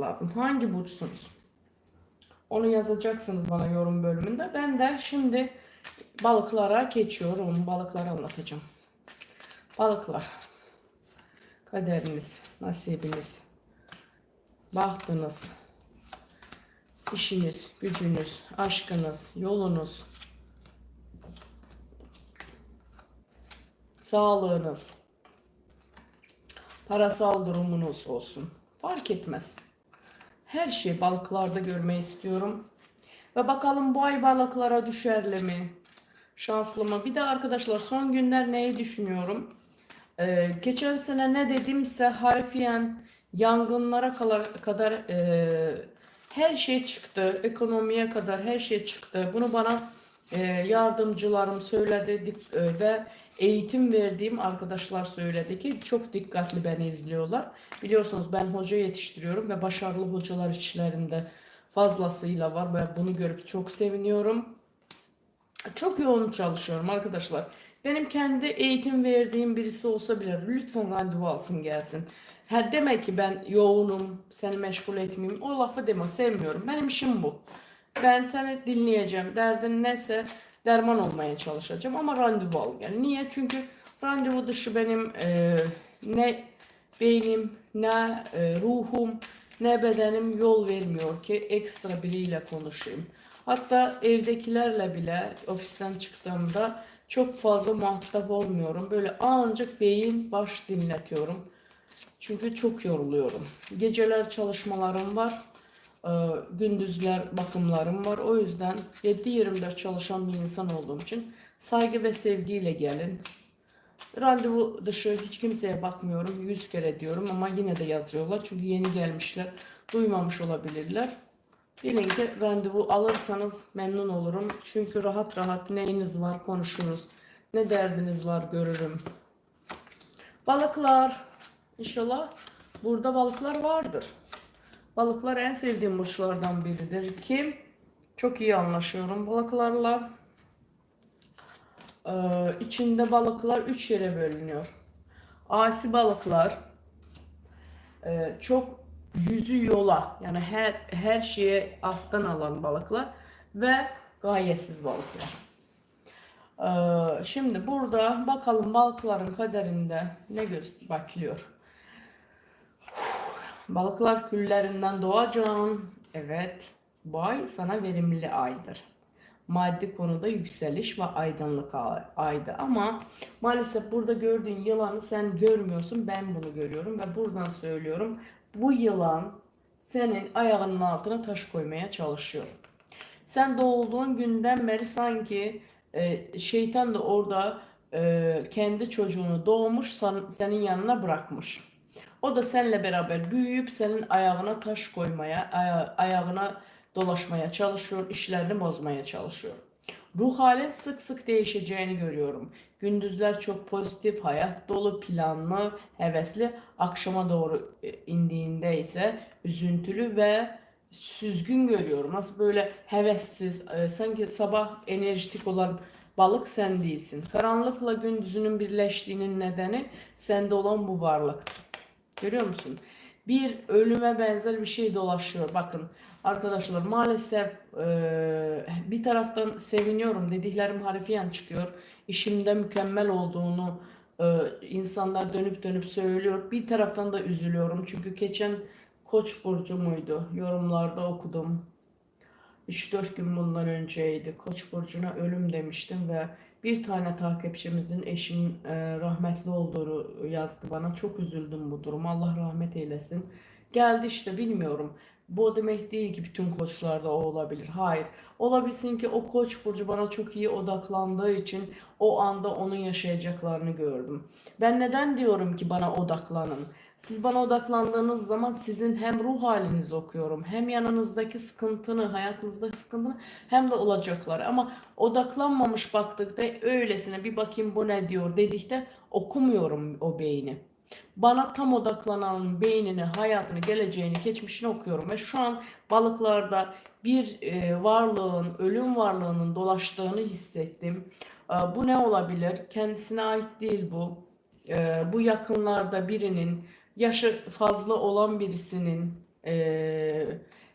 lazım. Hangi burçsunuz? Onu yazacaksınız bana yorum bölümünde. Ben de şimdi balıklara geçiyorum. Balıkları anlatacağım. Balıklar. Kaderiniz, nasibiniz, bahtınız, işiniz, gücünüz, aşkınız, yolunuz, sağlığınız, parasal durumunuz olsun. Fark etmez. Her şeyi balıklarda görmeyi istiyorum. Ve bakalım bu ay balıklara düşerli mi? Şanslı mı? Bir de arkadaşlar son günler neyi düşünüyorum? Ee, geçen sene ne dedimse harfiyen yangınlara kadar, kadar e, her şey çıktı. Ekonomiye kadar her şey çıktı. Bunu bana e, yardımcılarım söyledi e, ve eğitim verdiğim arkadaşlar söyledi ki çok dikkatli beni izliyorlar. Biliyorsunuz ben hoca yetiştiriyorum ve başarılı hocalar içlerinde fazlasıyla var ve bunu görüp çok seviniyorum. Çok yoğun çalışıyorum arkadaşlar. Benim kendi eğitim verdiğim birisi olsa bile lütfen randevu alsın gelsin. Ha demek ki ben yoğunum, seni meşgul etmeyeyim. O lafı deme, sevmiyorum. Benim işim bu. Ben seni dinleyeceğim. Derdin neyse derman olmaya çalışacağım ama randevu al gel. Niye? Çünkü randevu dışı benim e, ne beynim, ne e, ruhum, ne bedenim yol vermiyor ki ekstra biriyle konuşayım. Hatta evdekilerle bile ofisten çıktığımda çok fazla muhatap olmuyorum. Böyle ancak beyin baş dinletiyorum. Çünkü çok yoruluyorum. Geceler çalışmalarım var. Ee, gündüzler bakımlarım var. O yüzden 7-24 çalışan bir insan olduğum için saygı ve sevgiyle gelin. Randevu dışı hiç kimseye bakmıyorum. Yüz kere diyorum ama yine de yazıyorlar. Çünkü yeni gelmişler. Duymamış olabilirler. Bilin ki randevu alırsanız memnun olurum. Çünkü rahat rahat neyiniz var konuşuruz. Ne derdiniz var görürüm. Balıklar. İnşallah burada balıklar vardır. Balıklar en sevdiğim burçlardan biridir ki çok iyi anlaşıyorum balıklarla. Ee, içinde balıklar üç yere bölünüyor. Asi balıklar e, çok yüzü yola yani her her şeye alttan alan balıklar ve gayesiz balıklar. Ee, şimdi burada bakalım balıkların kaderinde ne göz bakılıyor. Balıklar küllerinden doğacağım. Evet, bu ay sana verimli aydır. Maddi konuda yükseliş ve aydınlık ay- aydı. Ama maalesef burada gördüğün yılanı sen görmüyorsun. Ben bunu görüyorum ve buradan söylüyorum. Bu yılan senin ayağının altına taş koymaya çalışıyor. Sen doğduğun günden beri sanki e, şeytan da orada e, kendi çocuğunu doğmuş senin yanına bırakmış. O da seninle beraber büyüyüp senin ayağına taş koymaya, aya- ayağına dolaşmaya çalışıyor, işlerini bozmaya çalışıyor. Ruh halin sık sık değişeceğini görüyorum. Gündüzler çok pozitif, hayat dolu, planlı, hevesli. Akşama doğru e, indiğinde ise üzüntülü ve süzgün görüyorum. Nasıl böyle hevessiz, e, sanki sabah enerjitik olan balık sen değilsin. Karanlıkla gündüzünün birleştiğinin nedeni sende olan bu varlıktır. Görüyor musun? Bir ölüme benzer bir şey dolaşıyor. Bakın arkadaşlar maalesef eee, bir taraftan seviniyorum dediklerim harfiyen çıkıyor. İşimde mükemmel olduğunu eee, insanlar dönüp dönüp söylüyor. Bir taraftan da üzülüyorum. Çünkü geçen Koç burcu muydu? Yorumlarda okudum. 3-4 gün bundan önceydi. Koç burcuna ölüm demiştim ve bir tane takipçimizin eşim e, rahmetli olduğunu yazdı bana. Çok üzüldüm bu duruma. Allah rahmet eylesin. Geldi işte bilmiyorum. Bu demek değil ki bütün koçlarda o olabilir. Hayır. Olabilsin ki o koç burcu bana çok iyi odaklandığı için o anda onun yaşayacaklarını gördüm. Ben neden diyorum ki bana odaklanın? Siz bana odaklandığınız zaman sizin hem ruh halinizi okuyorum, hem yanınızdaki sıkıntını, hayatınızdaki sıkıntını hem de olacaklar. Ama odaklanmamış baktıkta öylesine bir bakayım bu ne diyor dedikte okumuyorum o beyni. Bana tam odaklanan beynini, hayatını, geleceğini, geçmişini okuyorum ve şu an balıklarda bir e, varlığın, ölüm varlığının dolaştığını hissettim. E, bu ne olabilir? Kendisine ait değil bu. E, bu yakınlarda birinin yaşı fazla olan birisinin e,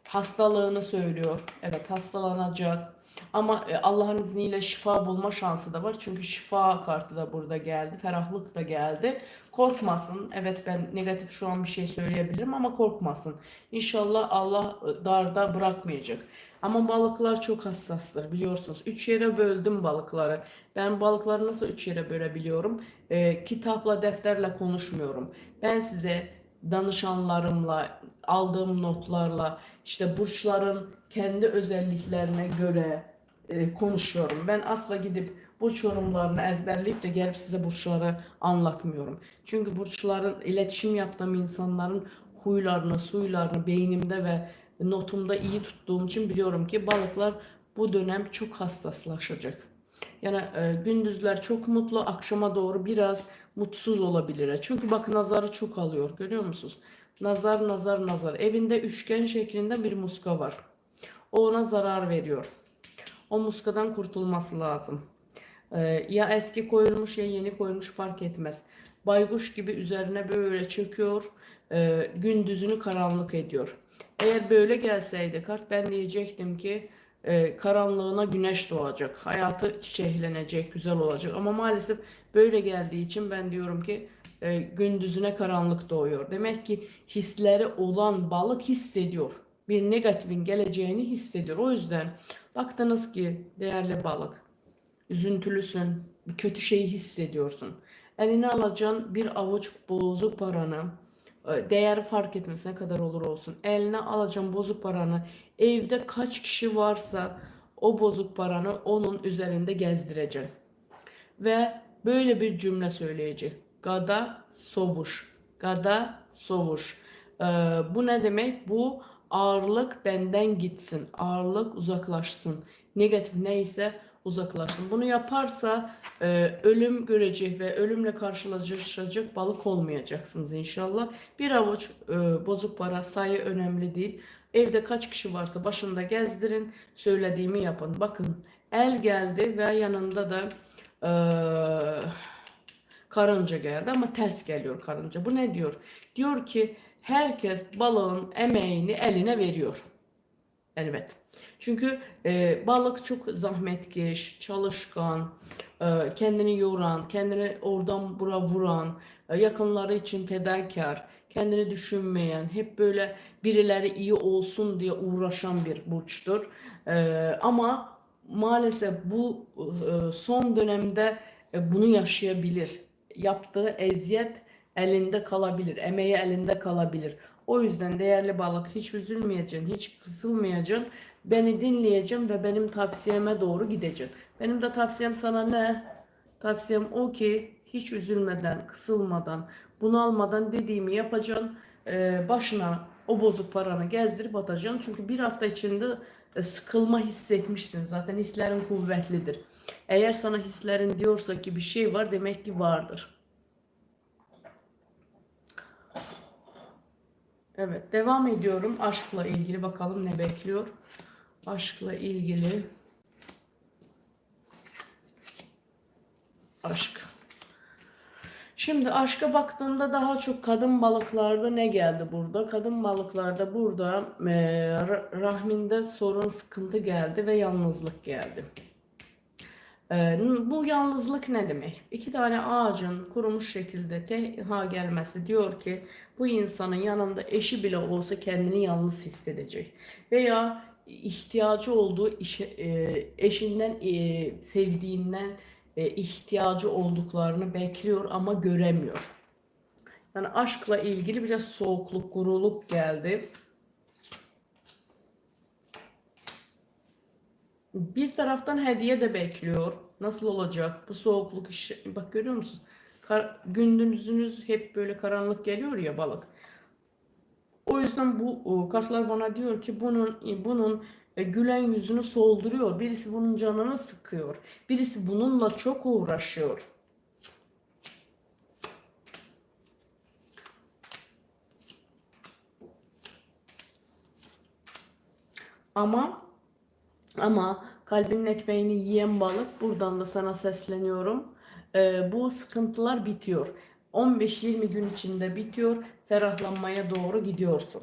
hastalığını söylüyor. Evet hastalanacak. Ama e, Allah'ın izniyle şifa bulma şansı da var. Çünkü şifa kartı da burada geldi. Ferahlık da geldi. Korkmasın. Evet ben negatif şu an bir şey söyleyebilirim ama korkmasın. İnşallah Allah e, darda bırakmayacak. Ama balıklar çok hassastır biliyorsunuz. Üç yere böldüm balıkları. Ben balıkları nasıl üç yere bölebiliyorum? Ee, kitapla, defterle konuşmuyorum. Ben size danışanlarımla, aldığım notlarla, işte burçların kendi özelliklerine göre e, konuşuyorum. Ben asla gidip burç yorumlarını ezberleyip de gelip size burçları anlatmıyorum. Çünkü burçların iletişim yaptığım insanların huylarını, suylarını beynimde ve notumda iyi tuttuğum için biliyorum ki balıklar bu dönem çok hassaslaşacak. Yani e, gündüzler çok mutlu, akşama doğru biraz mutsuz olabilir. Çünkü bak nazarı çok alıyor. Görüyor musunuz? Nazar, nazar, nazar. Evinde üçgen şeklinde bir muska var. O ona zarar veriyor. O muskadan kurtulması lazım. Ee, ya eski koyulmuş ya yeni koyulmuş fark etmez. Baykuş gibi üzerine böyle çöküyor. e, gündüzünü karanlık ediyor. Eğer böyle gelseydi kart ben diyecektim ki e, karanlığına güneş doğacak. Hayatı çiçeklenecek, güzel olacak. Ama maalesef böyle geldiği için ben diyorum ki e, gündüzüne karanlık doğuyor. Demek ki hisleri olan balık hissediyor. Bir negatifin geleceğini hissediyor. O yüzden baktınız ki değerli balık üzüntülüsün, bir kötü şeyi hissediyorsun. Eline alacaksın bir avuç bozuk paranı, değer fark etmez ne kadar olur olsun. Eline alacaksın bozuk paranı, evde kaç kişi varsa o bozuk paranı onun üzerinde gezdireceksin. Ve böyle bir cümle söyleyecek. Gada sovuş. Gada sovuş. Ee, bu ne demek? Bu ağırlık benden gitsin. Ağırlık uzaklaşsın. Negatif neyse uzaklaşsın. Bunu yaparsa e, ölüm görecek ve ölümle karşılaşacak balık olmayacaksınız inşallah. Bir avuç e, bozuk para sayı önemli değil. Evde kaç kişi varsa başında gezdirin. Söylediğimi yapın. Bakın el geldi ve yanında da e, karınca geldi ama ters geliyor karınca. Bu ne diyor? Diyor ki herkes balığın emeğini eline veriyor. Evet. Çünkü e, balık çok zahmetkeş, çalışkan, e, kendini yoran, kendini oradan bura vuran, e, yakınları için fedakar, kendini düşünmeyen, hep böyle birileri iyi olsun diye uğraşan bir burçtur. E, ama maalesef bu e, son dönemde e, bunu yaşayabilir. Yaptığı eziyet elinde kalabilir, emeği elinde kalabilir. O yüzden değerli balık hiç üzülmeyeceksin, hiç kısılmayacaksın. Beni dinleyeceksin ve benim tavsiyeme doğru gideceksin. Benim de tavsiyem sana ne? Tavsiyem o ki hiç üzülmeden, kısılmadan, bunalmadan dediğimi yapacaksın. Ee, başına o bozuk paranı gezdirip atacaksın. Çünkü bir hafta içinde e, sıkılma hissetmişsin. Zaten hislerin kuvvetlidir. Eğer sana hislerin diyorsa ki bir şey var demek ki vardır. Evet, devam ediyorum. Aşkla ilgili bakalım ne bekliyor. Aşkla ilgili. Aşk. Şimdi aşka baktığımda daha çok kadın balıklarda ne geldi burada? Kadın balıklarda burada e, rahminde sorun, sıkıntı geldi ve yalnızlık geldi. Ee, bu yalnızlık ne demek? İki tane ağacın kurumuş şekilde tenha gelmesi diyor ki bu insanın yanında eşi bile olsa kendini yalnız hissedecek. Veya ihtiyacı olduğu e, eşinden, e, sevdiğinden e, ihtiyacı olduklarını bekliyor ama göremiyor. Yani aşkla ilgili biraz soğukluk, guruluk geldi. Bir taraftan hediye de bekliyor. Nasıl olacak? Bu soğukluk işi. Bak görüyor musun? Kar, gündüzünüz hep böyle karanlık geliyor ya balık. O yüzden bu kartlar bana diyor ki bunun bunun e, gülen yüzünü solduruyor. Birisi bunun canını sıkıyor. Birisi bununla çok uğraşıyor. Ama ama kalbinin ekmeğini yiyen balık buradan da sana sesleniyorum. Ee, bu sıkıntılar bitiyor. 15-20 gün içinde bitiyor. Ferahlanmaya doğru gidiyorsun.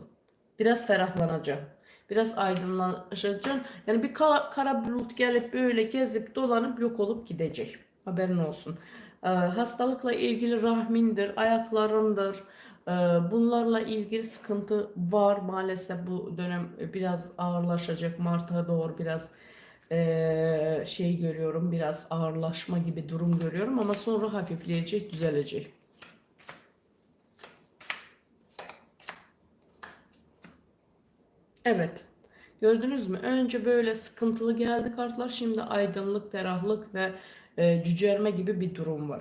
Biraz ferahlanacaksın. Biraz aydınlaşacaksın. Yani bir kara, kara bulut gelip böyle gezip dolanıp yok olup gidecek. Haberin olsun. Ee, hastalıkla ilgili rahmindir, ayaklarındır. Ee, bunlarla ilgili sıkıntı var maalesef bu dönem biraz ağırlaşacak. Mart'a doğru biraz ee, şey görüyorum, biraz ağırlaşma gibi durum görüyorum ama sonra hafifleyecek, düzelecek. Evet. Gördünüz mü? Önce böyle sıkıntılı geldi kartlar. Şimdi aydınlık, ferahlık ve e, cücerme gibi bir durum var.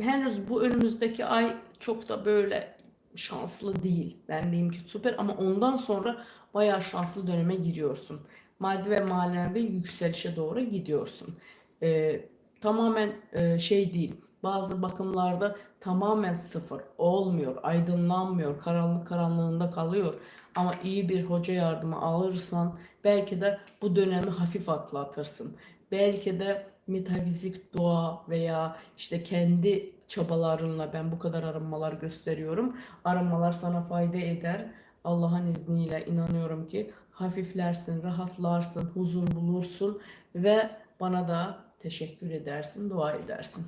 Henüz bu önümüzdeki ay çok da böyle şanslı değil. Ben diyeyim ki süper ama ondan sonra bayağı şanslı döneme giriyorsun. Maddi ve manevi yükselişe doğru gidiyorsun. E, tamamen e, şey değil. Bazı bakımlarda tamamen sıfır olmuyor, aydınlanmıyor, karanlık karanlığında kalıyor. Ama iyi bir hoca yardımı alırsan belki de bu dönemi hafif atlatırsın. Belki de metafizik dua veya işte kendi çabalarınla ben bu kadar arınmalar gösteriyorum. Arınmalar sana fayda eder. Allah'ın izniyle inanıyorum ki hafiflersin, rahatlarsın, huzur bulursun ve bana da teşekkür edersin, dua edersin.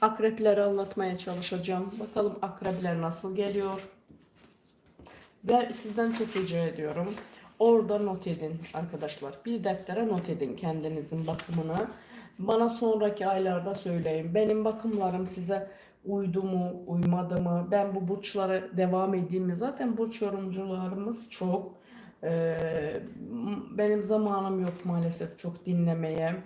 Akrepleri anlatmaya çalışacağım. Bakalım akrepler nasıl geliyor. Ve sizden çok rica ediyorum. Orada not edin arkadaşlar. Bir deftere not edin kendinizin bakımını. Bana sonraki aylarda söyleyin. Benim bakımlarım size uydu mu, uymadı mı? Ben bu burçlara devam edeyim mi? Zaten burç yorumcularımız çok. Ee, benim zamanım yok maalesef çok dinlemeye.